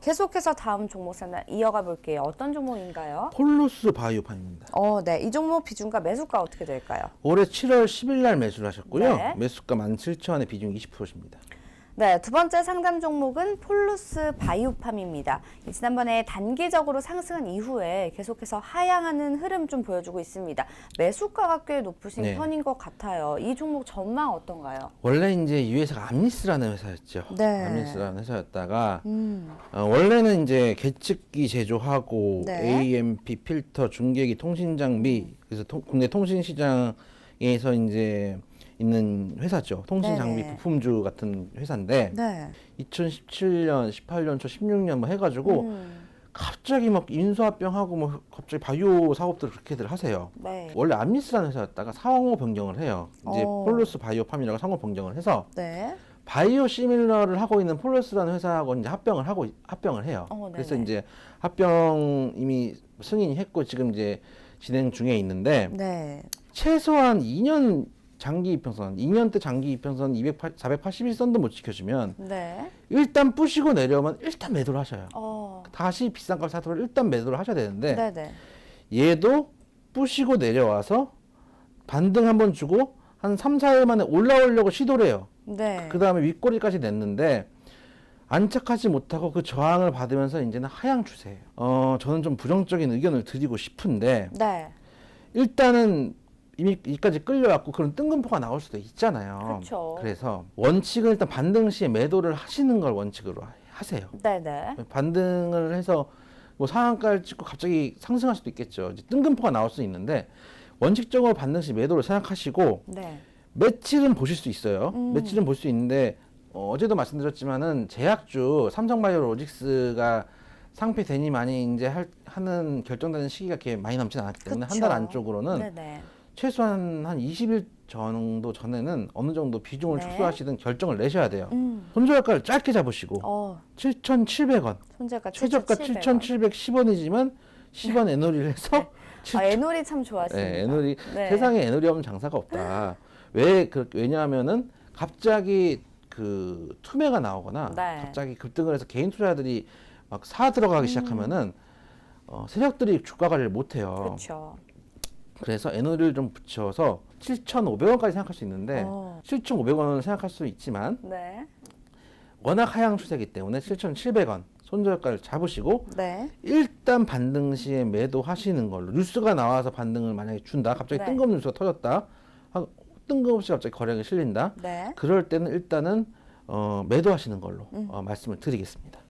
계속해서 다음 종목 상담 이어가 볼게요. 어떤 종목인가요? 폴루스 바이오팜입니다. 어, 네. 이 종목 비중과 매수가 어떻게 될까요? 올해 7월 10일 날 매수를 하셨고요. 네. 매수가 17,000원에 비중 20%입니다. 네, 두 번째 상담 종목은 폴루스 바이오팜입니다. 이 지난번에 단기적으로 상승한 이후에 계속해서 하향하는 흐름 좀 보여주고 있습니다. 매수가가 꽤 높으신 네. 편인 것 같아요. 이 종목 전망 어떤가요? 원래 이제 이 회사가 암리스라는 회사였죠. 네. 암리스라는 회사였다가 음, 어, 원래는 이제 계측기 제조하고 네. AMP 필터 중계기 통신 장비 그래서 통- 국내 통신 시장에서 이제 있는 회사죠. 통신 장비 네네. 부품주 같은 회사인데 네. 2017년, 18년 초, 16년 뭐 해가지고 음, 갑자기 막 인수합병하고 뭐 갑자기 바이오 사업들을 그렇게들 하세요. 네. 원래 암리스라는 회사였다가 상호 변경을 해요. 이제 어. 폴루스 바이오팜이라고 상호 변경을 해서 네. 바이오 시밀러를 하고 있는 폴루스라는 회사하고 이제 합병을 하고 합병을 해요. 어, 그래서. 이제 합병 이미 승인이 했고 지금 이제 진행 중에 있는데 네. 최소한 2년 장기 이평선, 2년대 장기 이평선 208, 481선도 못 지켜주면 네. 일단 부시고 내려오면 일단 매도를 하셔요. 어. 다시 비싼 값 사도록 일단 매도를 하셔야 되는데 네, 네. 얘도 부시고 내려와서 반등 한번 주고 한 3, 4일 만에 올라오려고 시도를 해요. 네. 그 다음에 윗꼬리까지 냈는데 안착하지 못하고 그 저항을 받으면서 이제는 하향 추세예요. 어, 저는 좀 부정적인 의견을 드리고 싶은데 네. 일단은 이미 이까지 끌려왔고 그런 뜬금포가 나올 수도 있잖아요. 그쵸. 그래서 원칙은 일단 반등 시에 매도를 하시는 걸 원칙으로 하세요. 네, 네. 반등을 해서 뭐 상한가를 찍고 갑자기 상승할 수도 있겠죠. 이제 뜬금포가 나올 수 있는데 원칙적으로 반등 시 매도를 생각하시고 네. 며칠은 보실 수 있어요. 음. 며칠은 볼 수 있는데 어, 어제도 말씀드렸지만은 제약주 삼성바이오로직스가 상피 대니 많이 이제 할, 하는 결정되는 시기가 이렇게 많이 남지는 않았기 때문에 한 달 그쵸. 안쪽으로는 네, 네. 최소한 한 20일 정도 전에는 어느 정도 비중을 네. 축소하시든 결정을 내셔야 돼요. 음. 손절가를 짧게 잡으시고 어, 7,700원, 손재가 최저가 7,710원이지만 10원 애놀이를 해서 아, 애놀이 참 좋아하십니다. 네, 애놀이 네. 세상에 애놀이 없는 장사가 없다. 왜 그, 왜냐하면은 갑자기 그 투매가 나오거나 네. 갑자기 급등을 해서 개인 투자자들이 막 사 들어가기 음. 시작하면은 어, 세력들이 주가 관리를 못 해요. 그렇죠. 그래서 애놀이를 좀 붙여서 7,500원까지 생각할 수 있는데 어. 7,500원은 생각할 수 있지만 네. 워낙 하향 추세이기 때문에 7,700원 손절가를 잡으시고 네. 일단 반등 시에 매도하시는 걸로 뉴스가 나와서 반등을 만약에 준다 갑자기 네. 뜬금없는 뉴스가 터졌다 하- 뜬금없이 갑자기 거래가 실린다 네. 그럴 때는 일단은 어, 매도하시는 걸로 음. 어, 말씀을 드리겠습니다